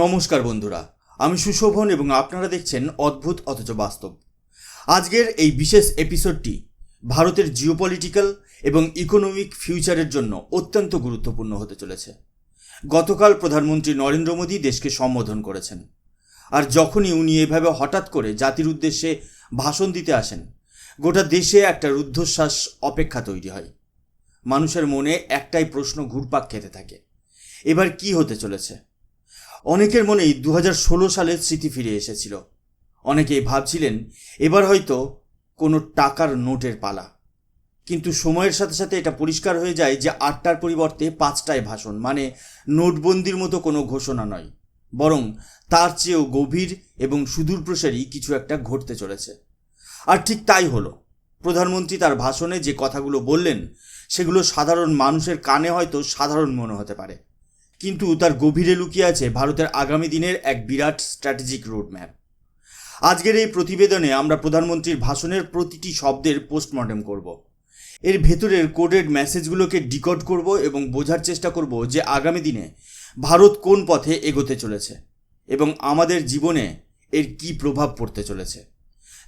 নমস্কার বন্ধুরা, আমি সুশোভন এবং আপনারা দেখছেন অদ্ভুত অথচ বাস্তব। আজকের এই বিশেষ এপিসোডটি ভারতের জিওপলিটিক্যাল এবং ইকোনমিক ফিউচারের জন্য অত্যন্ত গুরুত্বপূর্ণ হতে চলেছে। গতকাল প্রধানমন্ত্রী নরেন্দ্র মোদী দেশকে সম্বোধন করেছেন। আর যখনই উনি এভাবে হঠাৎ করে জাতির উদ্দেশ্যে ভাষণ দিতে আসেন, গোটা দেশে একটা রুদ্ধশ্বাস অপেক্ষা তৈরি হয়। মানুষের মনে একটাই প্রশ্ন ঘুরপাক খেতে থাকে, এবার কি হতে চলেছে? অনেকের মনেই দু সালের স্মৃতি ফিরে এসেছিল। অনেকেই ভাবছিলেন, এবার হয়তো কোনো টাকার নোটের পালা। কিন্তু সময়ের সাথে সাথে এটা পরিষ্কার হয়ে যায় যে আটটার পরিবর্তে পাঁচটায় ভাষণ মানে নোটবন্দির মতো কোনো ঘোষণা নয়। বরং তার চেয়েও গভীর এবং সুদূরপ্রসারী কিছু একটা ঘটতে চলেছে। আর ঠিক তাই হলো। প্রধানমন্ত্রী তার ভাষণে যে কথাগুলো বললেন, সেগুলো সাধারণ মানুষের কানে হয়তো সাধারণ মনে হতে পারে। কিন্তু তার গভীরে লুকিয়ে আছে ভারতের আগামী দিনের এক বিরাট স্ট্র্যাটেজিক রোডম্যাপ আজকের এই প্রতিবেদনে আমরা প্রধানমন্ত্রীর ভাষণের প্রতিটি শব্দের পোস্টমর্টেম করব। এর ভেতরের কোডেড মেসেজগুলোকে ডিকোড করব এবং বোঝার চেষ্টা করব যে আগামী দিনে ভারত কোন পথে এগোতে চলেছে এবং আমাদের জীবনে এর কি প্রভাব পড়তে চলেছে।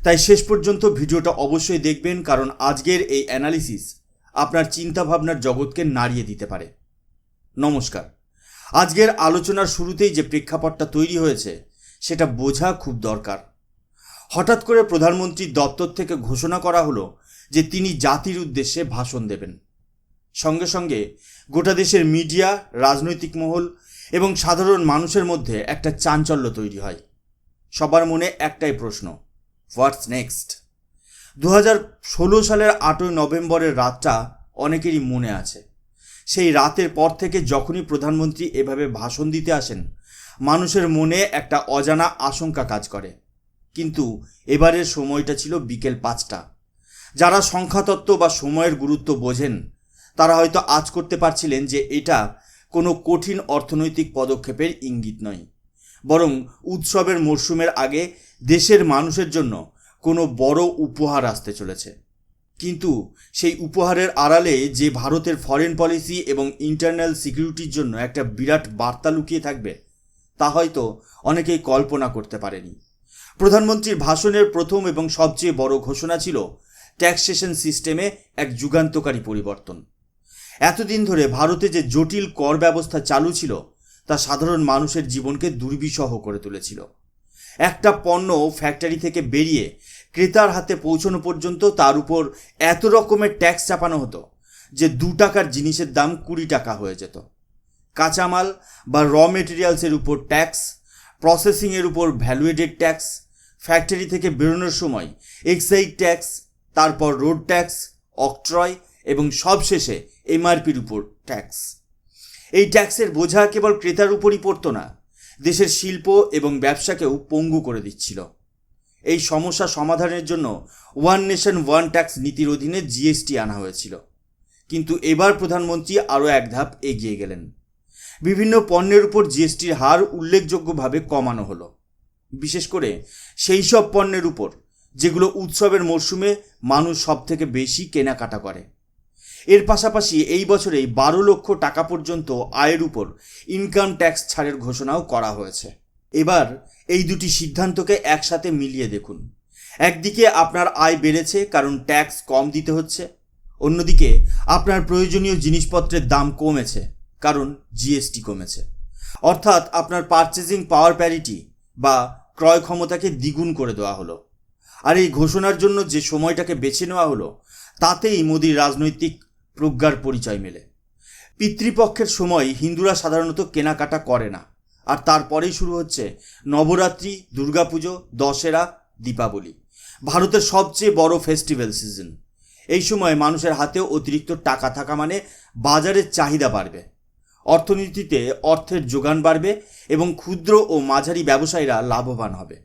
তাই শেষ পর্যন্ত ভিডিওটা অবশ্যই দেখবেন কারণ আজকের এই অ্যানালিসিস আপনার চিন্তাভাবনার জগৎকে নাড়িয়ে দিতে পারে। নমস্কার। আজকের আলোচনার শুরুতেই যে প্রেক্ষাপটটা তৈরি হয়েছে, সেটা বোঝা খুব দরকার। হঠাৎ করে প্রধানমন্ত্রীর দপ্তর থেকে ঘোষণা করা হলো যে তিনি জাতির উদ্দেশ্যে ভাষণ দেবেন। সঙ্গে সঙ্গে গোটা দেশের মিডিয়া, রাজনৈতিক মহল এবং সাধারণ মানুষের মধ্যে একটা চাঞ্চল্য তৈরি হয়। সবার মনে একটাই প্রশ্ন, হোয়াটস নেক্সট? দু হাজার ষোলো সালের আটই নভেম্বরের রাতটা অনেকেরই মনে আছে। সেই রাতের পর থেকে যখনই প্রধানমন্ত্রী এভাবে ভাষণ দিতে আসেন, মানুষের মনে একটা অজানা আশঙ্কা কাজ করে। কিন্তু এবারের সময়টা ছিল বিকেল পাঁচটা। যারা সংখ্যাতত্ত্ব বা সময়ের গুরুত্ব বোঝেন, তারা হয়তো আজ করতে পারছিলেন যে এটা কোনো কঠিন অর্থনৈতিক পদক্ষেপের ইঙ্গিত নয়। বরং উৎসবের মরশুমের আগে দেশের মানুষের জন্য কোনো বড় উপহার আসতে চলেছে। কিন্তু সেই উপহারের আড়ালে যে ভারতের ফরেন পলিসি এবং ইন্টারনাল সিকিউরিটির জন্য একটা বিরাট বার্তা লুকিয়ে থাকবে, তা হয়তো অনেকেই কল্পনা করতে পারেনি। প্রধানমন্ত্রীর ভাষণের প্রথম এবং সবচেয়ে বড় ঘোষণা ছিল ট্যাক্সেশন সিস্টেমে এক যুগান্তকারী পরিবর্তন। এতদিন ধরে ভারতে যে জটিল কর ব্যবস্থা চালু ছিল, তা সাধারণ মানুষের জীবনকে দুর্বিষহ করে তুলেছিল। একটা পণ্য ফ্যাক্টরি থেকে বেরিয়ে ক্রেতার হাতে পৌঁছানো পর্যন্ত তার উপর এত রকমের ট্যাক্স চাপানো হতো যে দু টাকার জিনিসের দাম কুড়ি টাকা হয়ে যেত। কাঁচামাল বা র মেটেরিয়ালসের উপর ট্যাক্স প্রসেসিংয়ের উপর ভ্যালুয়েডেড ট্যাক্স ফ্যাক্টরি থেকে বেরোনোর সময় এক্সাইড ট্যাক্স তারপর রোড ট্যাক্স অক্ট্রয় এবং সবশেষে এমআরপির উপর ট্যাক্স এই ট্যাক্সের বোঝা কেবল ক্রেতার উপরই পড়তো না, দেশের শিল্প এবং ব্যবসাকেও পঙ্গু করে দিচ্ছিল। এই সমস্যা সমাধানের জন্য ওয়ান নেশন, ওয়ান ট্যাক্স নীতির অধীনে জিএসটি আনা হয়েছিল। কিন্তু এবার প্রধানমন্ত্রী আরও এক ধাপ এগিয়ে গেলেন। বিভিন্ন পণ্যের উপর জিএসটির হার উল্লেখযোগ্যভাবে কমানো হলো। বিশেষ করে সেই সব পণ্যের উপর, যেগুলো উৎসবের মরশুমে মানুষ সব থেকে বেশি কেনাকাটা করে। এর পাশাপাশি এই বছরেই বারো লক্ষ টাকা পর্যন্ত আয়ের উপর ইনকাম ট্যাক্স ছাড়ের ঘোষণাও করা হয়েছে। এবার এই দুটি সিদ্ধান্তকে একসাথে মিলিয়ে দেখুন। একদিকে আপনার আয় বেড়েছে কারণ ট্যাক্স কম দিতে হচ্ছে, অন্যদিকে আপনার প্রয়োজনীয় জিনিসপত্রের দাম কমেছে কারণ জিএসটি কমেছে। অর্থাৎ আপনার পারচেজিং পাওয়ার প্যারিটি বা ক্রয় ক্ষমতাকে দ্বিগুণ করে দেওয়া হলো। আর এই ঘোষণার জন্য যে সময়টাকে বেছে নেওয়া হলো, তাতেই মোদির রাজনৈতিক প্রজ্ঞার পরিচয় মেলে। পিতৃপক্ষের সময় হিন্দুরা সাধারণত কেনাকাটা করে না। আর তারপরেই শুরু হচ্ছে নবরাত্রি, দুর্গাপুজো, দশেরা, দীপাবলি। ভারতের সবচেয়ে বড় ফেস্টিভ্যাল সিজন এই সময় মানুষের হাতেও অতিরিক্ত টাকা থাকা মানে বাজারের চাহিদা বাড়বে। অর্থনীতিতে অর্থের যোগান বাড়বে এবং ক্ষুদ্র ও মাঝারি ব্যবসায়ীরা লাভবান হবে।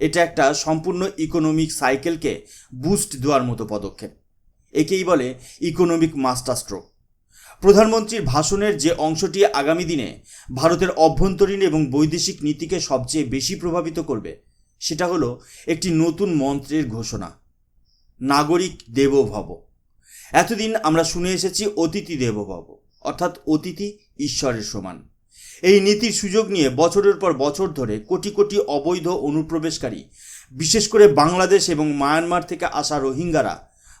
এটা একটা সম্পূর্ণ ইকোনমিক সাইকেলকে বুস্ট দেওয়ার মতো পদক্ষেপ। একেই বলে ইকোনমিক মাস্টার স্ট্রোক প্রধানমন্ত্রীর ভাষণের যে অংশটি আগামী দিনে ভারতের অভ্যন্তরীণ এবং বৈদেশিক নীতিকে সবচেয়ে বেশি প্রভাবিত করবে, সেটা হলো একটি নতুন মন্ত্রের ঘোষণা, নাগরিক দেবভব। এতদিন আমরা শুনে এসেছি অতিথি দেবভব, অর্থাৎ অতিথি ঈশ্বরের সমান। এই নীতির সুযোগ নিয়ে বছরের পর বছর ধরে কোটি কোটি অবৈধ অনুপ্রবেশকারী, বিশেষ করে বাংলাদেশ এবং মায়ানমার থেকে আসা রোহিঙ্গারা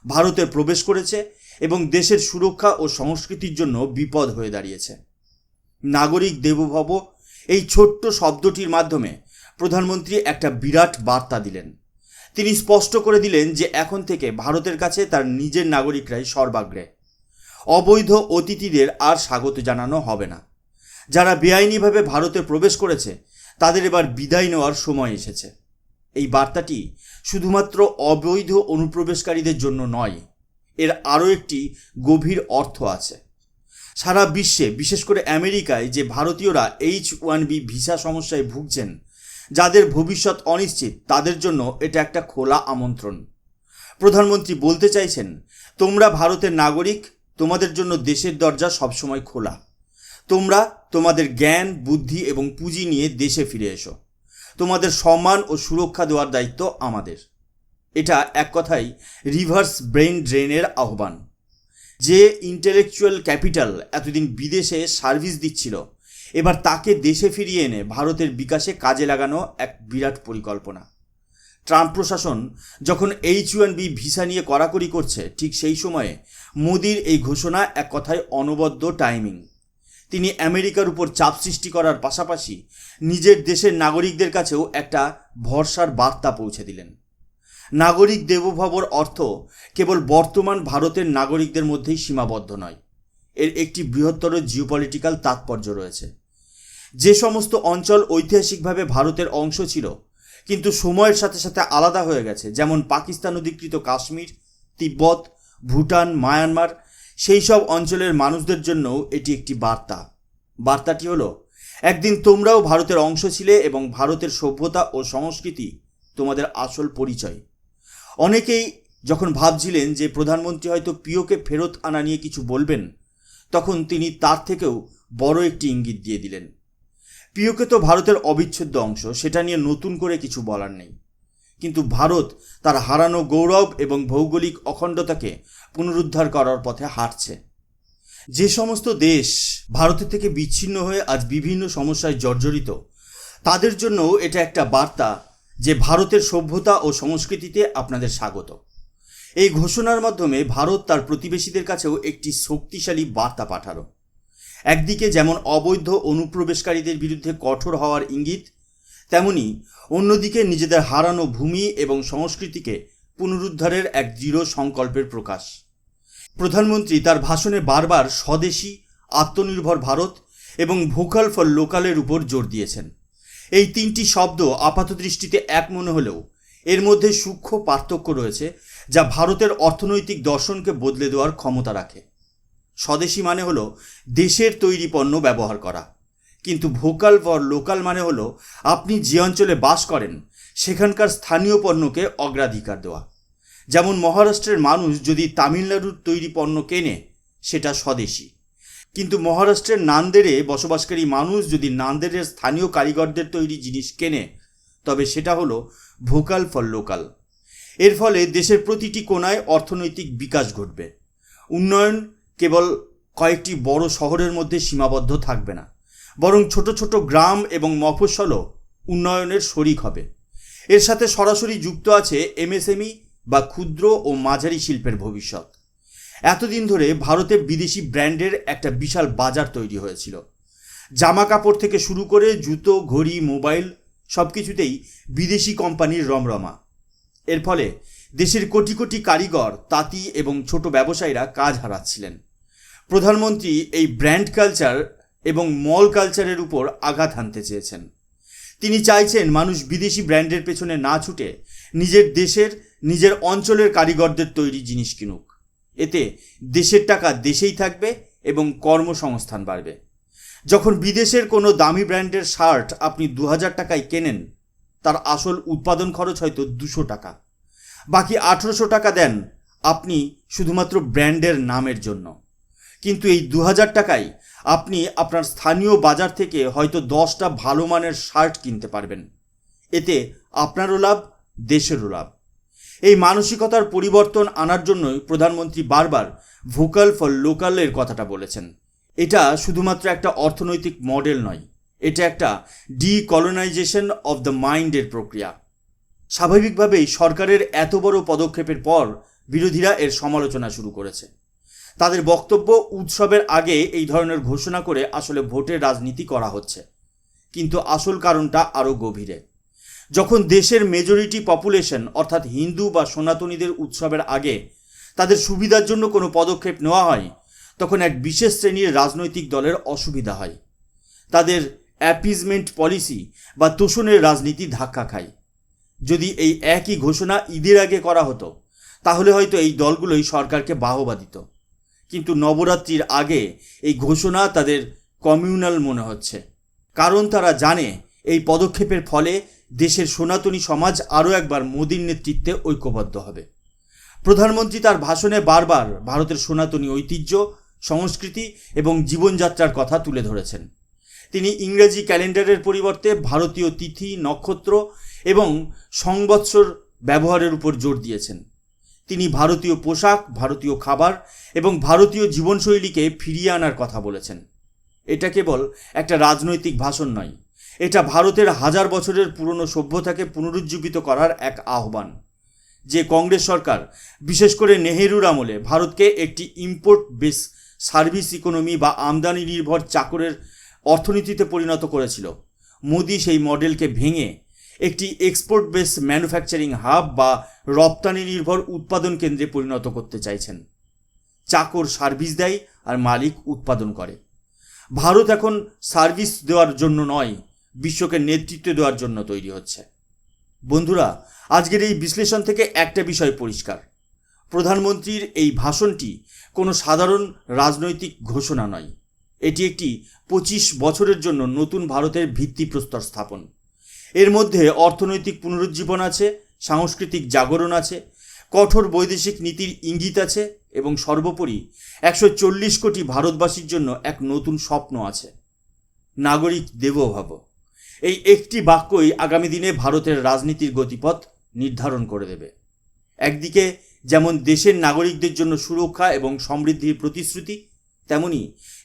ভারতে প্রবেশ করেছে এবং দেশের সুরক্ষা ও সংস্কৃতির জন্য বিপদ হয়ে দাঁড়িয়েছে। নাগরিক দেবভব এই ছোট্ট শব্দটির মাধ্যমে প্রধানমন্ত্রী একটা বিরাট বার্তা দিলেন। তিনি স্পষ্ট করে দিলেন যে এখন থেকে ভারতের কাছে তার নিজের নাগরিকরাই সর্বাগ্রে। অবৈধ অতিথিদের আর স্বাগত জানানো হবে না। যারা বেআইনিভাবে ভারতে প্রবেশ করেছে, তাদের এবার বিদায় নেওয়ার সময় এসেছে। এই বার্তাটি শুধুমাত্র অবৈধ অনুপ্রবেশকারীদের জন্য নয় এর আরও একটি গভীর অর্থ আছে। সারা বিশ্বে, বিশেষ করে আমেরিকায়, যে ভারতীয়রা এইচ ওয়ান বি ভিসা সমস্যায় ভুগছেন, যাদের ভবিষ্যৎ অনিশ্চিত, তাদের জন্য এটা একটা খোলা আমন্ত্রণ। প্রধানমন্ত্রী বলতে চাইছেন, তোমরা ভারতের নাগরিক, তোমাদের জন্য দেশের দরজা সবসময় খোলা। তোমরা তোমাদের জ্ঞান, বুদ্ধি এবং পুঁজি নিয়ে দেশে ফিরে এসো। তোমাদের সম্মান ও সুরক্ষা দেওয়ার দায়িত্ব আমাদের। এটা এক কথায় রিভার্স ব্রেন ড্রেনের আহ্বান। যে ইন্টেলেকচুয়াল ক্যাপিটাল এতদিন বিদেশে সার্ভিস দিচ্ছিল, এবার তাকে দেশে ফিরিয়ে এনে ভারতের বিকাশে কাজে লাগানো এক বিরাট পরিকল্পনা। ট্রাম্প প্রশাসন যখন এইচ ওয়ান বি ভিসা নিয়ে কড়াকড়ি করছে, ঠিক সেই সময়ে মোদির এই ঘোষণা এক কথায় অনবদ্য টাইমিং তিনি আমেরিকার উপর চাপ সৃষ্টি করার পাশাপাশি নিজের দেশের নাগরিকদের কাছেও একটা ভরসার বার্তা পৌঁছে দিলেন। নাগরিক দেবভবর অর্থ কেবল বর্তমান ভারতের নাগরিকদের মধ্যেই সীমাবদ্ধ নয়। এর একটি বৃহত্তর জিওপলিটিক্যাল তাৎপর্য রয়েছে। যে সমস্ত অঞ্চল ঐতিহাসিকভাবে ভারতের অংশ ছিল, কিন্তু সময়ের সাথে সাথে আলাদা হয়ে গেছে, যেমন পাকিস্তান অধিকৃত কাশ্মীর, তিব্বত, ভুটান, মায়ানমার, সেই সব অঞ্চলের মানুষদের জন্যও এটি একটি বার্তা। বার্তাটি হলো, একদিন তোমরাও ভারতের অংশ ছিলে এবং ভারতের সভ্যতা ও সংস্কৃতি তোমাদের আসল পরিচয়। অনেকেই যখন ভাবছিলেন যে প্রধানমন্ত্রী হয়তো পিওকে ফেরত আনা নিয়ে কিছু বলবেন, তখন তিনি তার থেকেও বড় একটি ইঙ্গিত দিয়ে দিলেন। পিওকে তো ভারতের অবিচ্ছেদ্য অংশ, সেটা নিয়ে নতুন করে কিছু বলার নেই। কিন্তু ভারত তার হারানো গৌরব এবং ভৌগোলিক অখণ্ডতাকে পুনরুদ্ধার করার পথে হাঁটছে। যে সমস্ত দেশ ভারতের থেকে বিচ্ছিন্ন হয়ে আজ বিভিন্ন সমস্যায় জর্জরিত, তাদের জন্য এটা একটা বার্তা যে ভারতের সভ্যতা ও সংস্কৃতিতে আপনাদের স্বাগত। এই ঘোষণার মাধ্যমে ভারত তার প্রতিবেশীদের কাছেও একটি শক্তিশালী বার্তা পাঠালো। একদিকে যেমন অবৈধ অনুপ্রবেশকারীদের বিরুদ্ধে কঠোর হওয়ার ইঙ্গিত, তেমনি অন্যদিকে নিজেদের হারানো ভূমি এবং সংস্কৃতিকে পুনরুদ্ধারের এক দৃঢ় সংকল্পের প্রকাশ। প্রধানমন্ত্রী তার ভাষণে বারবার স্বদেশী, আত্মনির্ভর ভারত এবং ভোকাল ফর লোকালের উপর জোর দিয়েছেন। এই তিনটি শব্দ আপাত দৃষ্টিতে এক মনে হলেও এর মধ্যে সূক্ষ্ম পার্থক্য রয়েছে যা ভারতের অর্থনৈতিক দর্শনকে বদলে দেওয়ার ক্ষমতা রাখে। স্বদেশী মানে হলো দেশের তৈরি পণ্য ব্যবহার করা। কিন্তু ভোকাল ফর লোকাল মানে হলো আপনি যে অঞ্চলে বাস করেন, সেখানকার স্থানীয় পণ্যকে অগ্রাধিকার দেওয়া। যেমন মহারাষ্ট্রের মানুষ যদি তামিলনাড়ুর তৈরি পণ্য কেনে, সেটা স্বদেশী। কিন্তু মহারাষ্ট্রের নান্দেরে বসবাসকারী মানুষ যদি নান্দেরের স্থানীয় কারিগরদের তৈরি জিনিস কেনে, তবে সেটা হলো ভোকাল ফর লোকাল। এর ফলে দেশের প্রতিটি কোনায় অর্থনৈতিক বিকাশ ঘটবে। উন্নয়ন কেবল কয়েকটি বড় শহরের মধ্যে সীমাবদ্ধ থাকবে না, বরং ছোট ছোট গ্রাম এবং মফস্বলও উন্নয়নের শরিক হবে। এর সাথে সরাসরি যুক্ত আছে এমএসএমই বা ক্ষুদ্র ও মাঝারি শিল্পের ভবিষ্যৎ। এতদিন ধরে ভারতে বিদেশি ব্র্যান্ডের একটা বিশাল বাজার তৈরি হয়েছিল। জামা কাপড় থেকে শুরু করে জুতো, ঘড়ি, মোবাইল সব কিছুতেই বিদেশি কোম্পানির রমরমা। এর ফলে দেশের কোটি কোটি কারিগর, তাঁতি এবং ছোট ব্যবসায়ীরা কাজ হারাচ্ছিলেন। প্রধানমন্ত্রী এই ব্র্যান্ড কালচার এবং মল কালচারের উপর আঘাত হানতে চেয়েছেন। তিনি চাইছেন মানুষ বিদেশি ব্র্যান্ডের পেছনে না ছুটে নিজের দেশের, নিজের অঞ্চলের কারিগরদের তৈরি জিনিস কিনুক। এতে দেশের টাকা দেশেই থাকবে এবং কর্মসংস্থান বাড়বে। যখন বিদেশের কোনো দামি ব্র্যান্ডের শার্ট আপনি দু হাজার টাকায় কেনেন, তার আসল উৎপাদন খরচ হয়তো দুশো টাকা। বাকি আঠেরোশো টাকা দেন আপনি শুধুমাত্র ব্র্যান্ডের নামের জন্য। কিন্তু এই দু হাজার টাকায় আপনি আপনার স্থানীয় বাজার থেকে হয়তো দশটা ভালো মানের শার্ট কিনতে পারবেন। এতে আপনারও লাভ, দেশেরও লাভ। এই মানসিকতার পরিবর্তন আনার জন্যই প্রধানমন্ত্রী বারবার ভোকাল ফর লোকালের কথাটা বলেছেন। এটা শুধুমাত্র একটা অর্থনৈতিক মডেল নয়, এটা একটা ডিকলোনাইজেশন অফ দ্য মাইন্ডের প্রক্রিয়া। স্বাভাবিকভাবেই সরকারের এত বড় পদক্ষেপের পর বিরোধীরা এর সমালোচনা শুরু করেছে। তাদের বক্তব্য উৎসবের আগে এই ধরনের ঘোষণা করে আসলে ভোটের রাজনীতি করা হচ্ছে। কিন্তু আসল কারণটা আরও গভীরে। যখন দেশের মেজরিটি পপুলেশন অর্থাৎ হিন্দু বা সনাতনীদের উৎসবের আগে, তাদের সুবিধার জন্য কোনো পদক্ষেপ নেওয়া হয়, তখন এক বিশেষ শ্রেণির রাজনৈতিক দলের অসুবিধা হয়। তাদের অ্যাপিজমেন্ট পলিসি বা তোষণের রাজনীতি ধাক্কা খায়। যদি এই একই ঘোষণা ঈদের আগে করা হতো, তাহলে হয়তো এই দলগুলোই সরকারকে বাহবা দিত। কিন্তু নবরাত্রির আগে এই ঘোষণা তাদের কমিউনাল মনে হচ্ছে। কারণ তারা জানে এই পদক্ষেপের ফলে দেশের সনাতনী সমাজ আরও একবার মোদীর নেতৃত্বে ঐক্যবদ্ধ হবে। প্রধানমন্ত্রী তার ভাষণে বারবার ভারতের সনাতনী ঐতিহ্য, সংস্কৃতি এবং জীবনযাত্রার কথা তুলে ধরেছেন। তিনি ইংরেজি ক্যালেন্ডারের পরিবর্তে ভারতীয় তিথি, নক্ষত্র এবং সংবৎসর ব্যবহারের উপর জোর দিয়েছেন। তিনি ভারতীয় পোশাক, ভারতীয় খাবার এবং ভারতীয় জীবনশৈলীকে ফিরিয়ে আনার কথা বলেছেন। এটা কেবল একটা রাজনৈতিক ভাষণ নয় এটা ভারতের হাজার বছরের পুরনো সভ্যতাকে পুনরুজ্জীবিত করার এক আহ্বান। যে কংগ্রেস সরকার, বিশেষ করে নেহেরুর আমলে, ভারতকে একটি ইম্পোর্ট বেস সার্ভিস ইকোনমি বা আমদানি নির্ভর চাকরের অর্থনীতিতে পরিণত করেছিল। মোদি সেই মডেলকে ভেঙে একটি এক্সপোর্ট বেস ম্যানুফ্যাকচারিং হাব বা রপ্তানি নির্ভর উৎপাদন কেন্দ্রে পরিণত করতে চাইছেন। চাকর সার্ভিস দেয় আর মালিক উৎপাদন করে। ভারত এখন সার্ভিস দেওয়ার জন্য নয় বিশ্বকে নেতৃত্ব দেওয়ার জন্য তৈরি হচ্ছে। বন্ধুরা, আজকের এই বিশ্লেষণ থেকে একটা বিষয় পরিষ্কার। প্রধানমন্ত্রীর এই ভাষণটি কোনো সাধারণ রাজনৈতিক ঘোষণা নয়। এটি একটি পঁচিশ বছরের জন্য নতুন ভারতের ভিত্তিপ্রস্তর স্থাপন। এর মধ্যে অর্থনৈতিক পুনরুজ্জীবন আছে, সাংস্কৃতিক জাগরণ আছে, কঠোর বৈদেশিক নীতির ইঙ্গিত আছে এবং সর্বোপরি একশো চল্লিশ কোটি ভারতবাসীর জন্য এক নতুন স্বপ্ন আছে। নাগরিক দেবভাব এই একটি বাক্যই আগামী দিনে ভারতের রাজনীতির গতিপথ নির্ধারণ করে দেবে। একদিকে যেমন দেশের নাগরিকদের জন্য সুরক্ষা এবং সমৃদ্ধির প্রতিশ্রুতি, তেমনি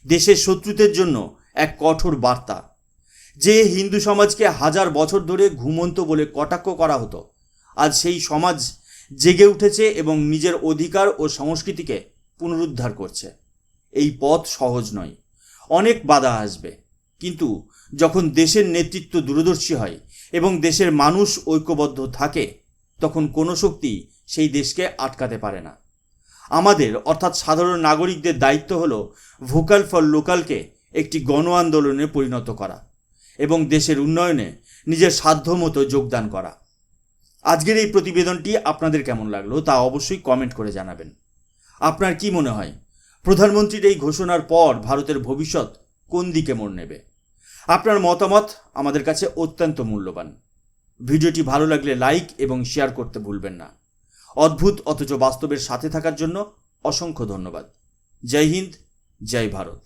দেশের শত্রুদের জন্য এক কঠোর বার্তা। যে হিন্দু সমাজকে হাজার বছর ধরে ঘুমন্ত বলে কটাক্ষ করা হতো, আজ সেই সমাজ জেগে উঠেছে এবং নিজের অধিকার ও সংস্কৃতিকে পুনরুদ্ধার করছে। এই পথ সহজ নয়, অনেক বাধা আসবে। কিন্তু যখন দেশের নেতৃত্ব দূরদর্শী হয় এবং দেশের মানুষ ঐক্যবদ্ধ থাকে, তখন কোনো শক্তি সেই দেশকে আটকাতে পারে না। আমাদের, অর্থাৎ সাধারণ নাগরিকদের দায়িত্ব হলো ভোকাল ফর লোকালকে একটি গণ আন্দোলনে পরিণত করা এবং দেশের উন্নয়নে নিজের সাধ্যমতো যোগদান করা। আজকের এই প্রতিবেদনটি আপনাদের কেমন লাগল তা অবশ্যই কমেন্ট করে জানাবেন। আপনার কি মনে হয়, প্রধানমন্ত্রীর এই ঘোষণার পর ভারতের ভবিষ্যৎ কোন দিকে মোড় নেবে? আপনার মতামত আমাদের কাছে অত্যন্ত মূল্যবান। ভিডিওটি ভালো লাগলে লাইক এবং শেয়ার করতে ভুলবেন না। অদ্ভুত অথচ বাস্তবের সাথে থাকার জন্য অসংখ্য ধন্যবাদ। জয় হিন্দ, জয় ভারত।